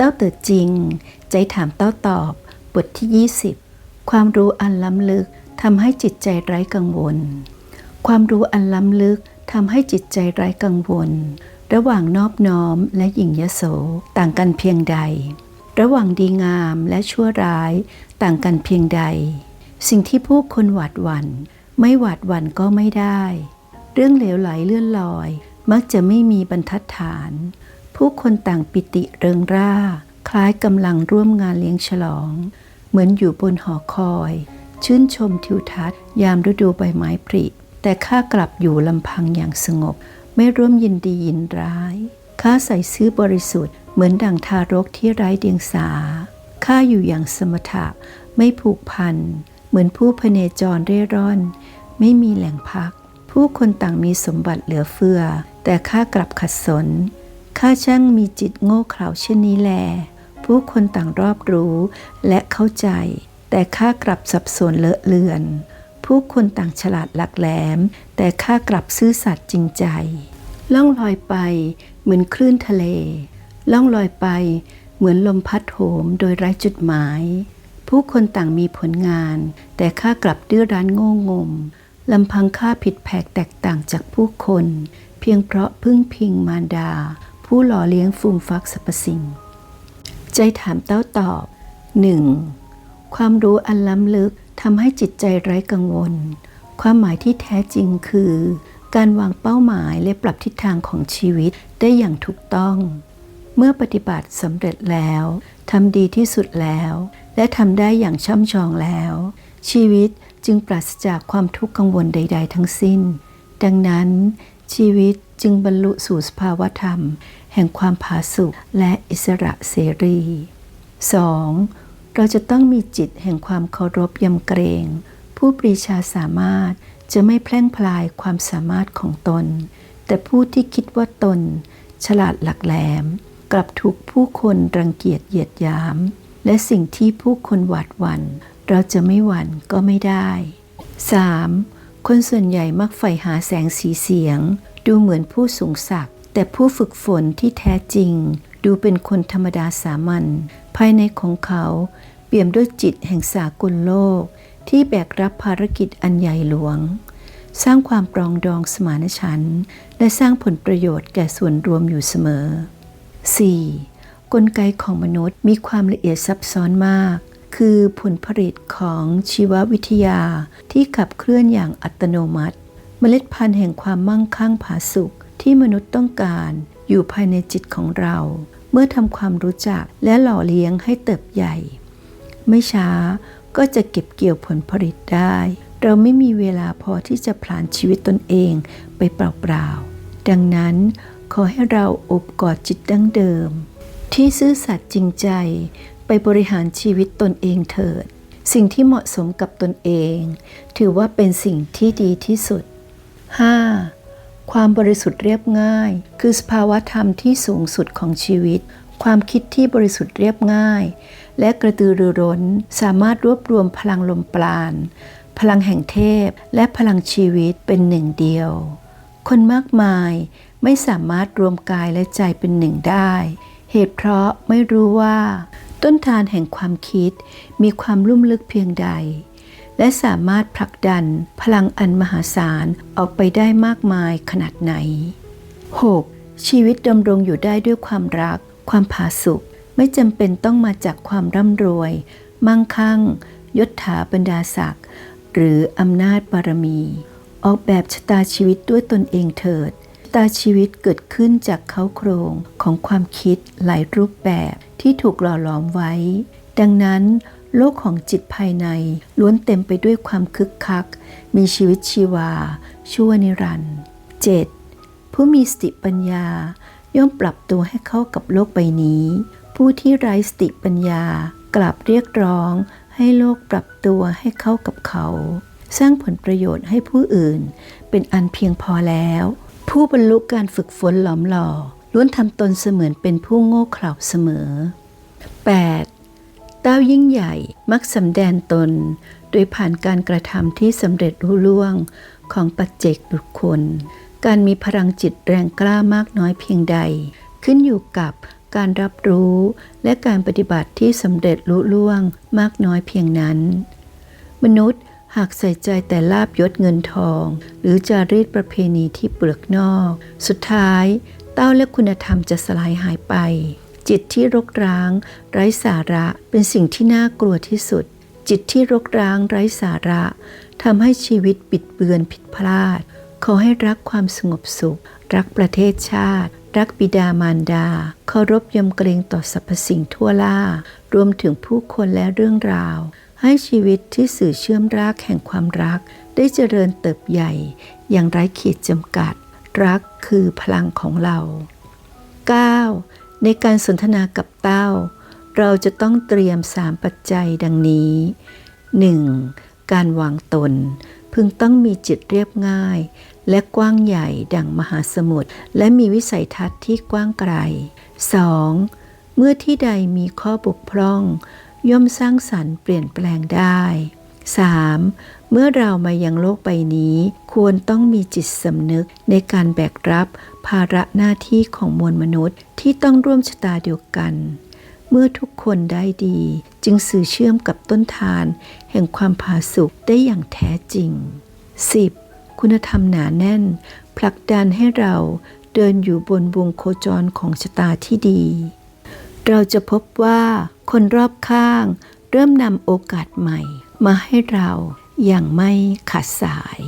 ต้าเติดจริง ใจถามเต้าตอบ บทที่ 20 ความรู้อันล้ำลึกทำให้จิตใจไร้กังวล ความรู้อันล้ำลึกทำให้จิตใจไร้กังวล ระหว่างนอบน้อมและหยิ่งยโสต่างกันเพียงใด ระหว่างดีงามและชั่วร้าย ต่างกันเพียงใด สิ่งที่ผู้คนหวาดหวัน่นไม่หวาดหวั่นก็ไม่ได้ เรื่องเหลวไหลเลื่อนลอย มักจะไม่มีบรรทัดฐาน ผู้คนต่างปิติเริงร่า คล้ายกำลังร่วมงานเลี้ยงฉลอง เหมือนอยู่บนหอคอย ชื่นชมทิวทัศน์ ยามฤดูใบไม้ผลิแต่ข้ากลับอยู่ลำพังอย่างสงบ ไม่ร่วมยินดียินร้าย ข้าใส่ซื้อบริสุทธิ์เหมือนดั่งทารกที่ไร้เดียงสา ข้าอยู่อย่างสมถะ ไม่ผูกพัน เหมือนผู้พเนจรเร่ร่อน ไม่มีแหล่งพัก ผู้คนต่างมีสมบัติเหลือเฟือ แต่ข้ากลับขัดสน ข้าช่างมีจิตโง่เขลาเช่นนี้แล ผู้คนต่างรอบรู้และเข้าใจ แต่ข้ากลับสับสนเลอะเลือน ผู้คนต่างฉลาดหลักแหลม แต่ข้ากลับซื่อสัตย์จริงใจ ล่องลอยไปเหมือนคลื่นทะเล ล่องลอยไปเหมือนลมพัดโหมโดยไร้จุดหมาย ผู้คนต่างมีผลงาน แต่ข้ากลับดื้อรั้นโง่งมลำพังข้าผิดแผกแตกต่างจากผู้คน เพียงเพราะพึ่งพิงมารดา ผู้หล่อเลี้ยงฟูมฟักสรรพสิ่ง ใจถามเต้าตอบ 1. ความรู้อันล้ำลึกทำให้จิตใจไร้กังวล ความหมายที่แท้จริงคือ การวางเป้าหมายและปรับทิศทางของชีวิตได้อย่างถูกต้อง เมื่อปฏิบัติสำเร็จแล้วทำดีที่สุดแล้ว และทำได้อย่างช่ำชองแล้ว ชีวิตจึงปราศจากความทุกข์กังวลใด ๆ ทั้งสิ้น ดังนั้น ชีวิตจึงบรรลุสู่สภาวธรรม แห่งความผาสุกและอิสระเสรี 2. เราจะต้องมีจิตแห่งความเคารพยำเกรง ผู้ปรีชาสามารถจะไม่แพร่งพลายความสามารถของตน แต่ผู้ที่คิดว่าตน ฉลาดหลักแหลม กลับถูกผู้คนรังเกียจเหยียดยาม และสิ่งที่ผู้คนหวาดหวัน่น เราจะไม่หวั่นก็ไม่ได้ 3. คนส่วนใหญ่มักใฝ่หาแสงสีเสียง ดูเหมือนผู้สูงศักดิ์ แต่ผู้ฝึกฝนที่แท้จริง ดูเป็นคนธรรมดาสามัญภายในของเขาเปี่ยมด้วยจิตแห่งสากลโลก ที่แบกรับภารกิจอันใหญ่หลวง สร้างความปรองดองสมานฉันท์และสร้างผลประโยชน์แก่ส่วนรวมอยู่เสมอ 4. กลไกของมนุษย์มีความละเอียดซับซ้อนมาก คือผลผลิตของชีววิทยาที่ขับเคลื่อนอย่างอัตโนมัติ เมล็ดพันธุ์แห่งความมั่งคั่งผาสุก ที่มนุษย์ต้องการอยู่ภายในจิตของเรา เมื่อทำความรู้จักและหล่อเลี้ยงให้เติบใหญ่ ไม่ช้าก็จะเก็บเกี่ยวผลผลิตได้ เราไม่มีเวลาพอที่จะผลานชีวิตตนเองไปเปล่าๆ ดังนั้นขอให้เราอบกอดจิตดั้งเดิม ที่ซื่อสัตย์จริงใจไปบริหารชีวิตตนเองเถิด สิ่งที่เหมาะสมกับตนเอง ถือว่าเป็นสิ่งที่ดีที่สุด 5. ความบริสุทธิ์เรียบง่าย คือสภาวะธรรมที่สูงสุดของชีวิต ความคิดที่บริสุทธิ์เรียบง่าย และกระตือรือร้นสามารถรวบรวมพลังลมปราณพลังแห่งเทพ และพลังชีวิตเป็นหนึ่งเดียว คนมากมายไม่สามารถรวมกายและใจเป็นหนึ่งได้ เหตุเพราะไม่รู้ว่า ต้นทานแห่งความคิดมีความลุ่มลึกเพียงใด และสามารถผลักดันพลังอันมหาศาลออกไปได้มากมายขนาดไหน 6. ชีวิตดำรงอยู่ได้ด้วยความรัก ความผาสุกไม่จำเป็นต้องมาจากความร่ำรวย มั่งคั่ง ยศถาบรรดาศักดิ์หรืออำนาจบารมี ออกแบบชะตาชีวิตด้วยตนเองเถิดตาชีวิตเกิดขึ้นจากเขาโครงของความคิดหลายรูปแบบที่ถูกหล่อหลอมไว้ ดังนั้น โลกของจิตภายในล้วนเต็มไปด้วยความคึกคัก มีชีวิตชีวา ชั่วนิรันดร์ 7. ผู้มีสติปัญญา ย่อมปรับตัวให้เข้ากับโลกใบนี้ ผู้ที่ไร้สติปัญญากลับเรียกร้อง ให้โลกปรับตัวให้เข้ากับเขา สร้างผลประโยชน์ให้ผู้อื่น เป็นอันเพียงพอแล้ว ผู้บรรลุการฝึกฝนหลอมหล่อล้วนทำตนเสมือนเป็นผู้โง่เขลาเสมอ 8. เต้ายิ่งใหญ่มักสำแดงตน โดยผ่านการกระทำที่สำเร็จรุ่ล่วงของปัจเจกบุคคล การมีพลังจิตแรงกล้ามากน้อยเพียงใด ขึ้นอยู่กับการรับรู้และการปฏิบัติที่สำเร็จลุล่วงมากน้อยเพียงนั้น มนุษย์หากใส่ใจแต่ลาบยศเงินทอง หรือจารีตประเพณีที่เปลือกนอก สุดท้าย เต้าและคุณธรรมจะสลายหายไป จิตที่รกร้าง ไร้สาระเป็นสิ่งที่น่ากลัวที่สุด จิตที่รกร้างไร้สาระทำให้ชีวิตบิดเบือนผิดพลาด ขอให้รักความสงบสุข รักประเทศชาติ รักบิดามารดาเคารพยำเกรงต่อสรรพสิ่งทั่วล่ารวมถึงผู้คนและเรื่องราว ให้ชีวิตที่สื่อเชื่อมรากแห่งความรัก ได้เจริญเติบใหญ่ อย่างไร้ขีดจำกัด รักคือพลังของเรา 9. ในการสนทนากับเต้า เราจะต้องเตรียมสามปัจจัยดังนี้ 1. การวางตน พึงต้องมีจิตเรียบง่าย และกว้างใหญ่ดังมหาสมุทรและมีวิสัยทัศน์ที่กว้างไกล 2. เมื่อที่ใดมีข้อบกพร่อง ย่อมสร้างสรรค์เปลี่ยนแปลงได้ 3. เมื่อเรามายังโลกใบนี้ ควรต้องมีจิตสำนึกในการแบกรับภาระหน้าที่ของมวลมนุษย์ที่ต้องร่วมชะตาเดียวกัน เมื่อทุกคนได้ดี จึงสื่อเชื่อมกับต้นทาน แห่งความผาสุกได้อย่างแท้จริง 10. คุณธรรมหนาแน่น ผลักดันให้เราเดินอยู่บนวงโคจรของชะตาที่ดี เราจะพบว่าคนรอบข้าง เริ่มนำโอกาสใหม่ มาให้เรา อย่างไม่ขาดสาย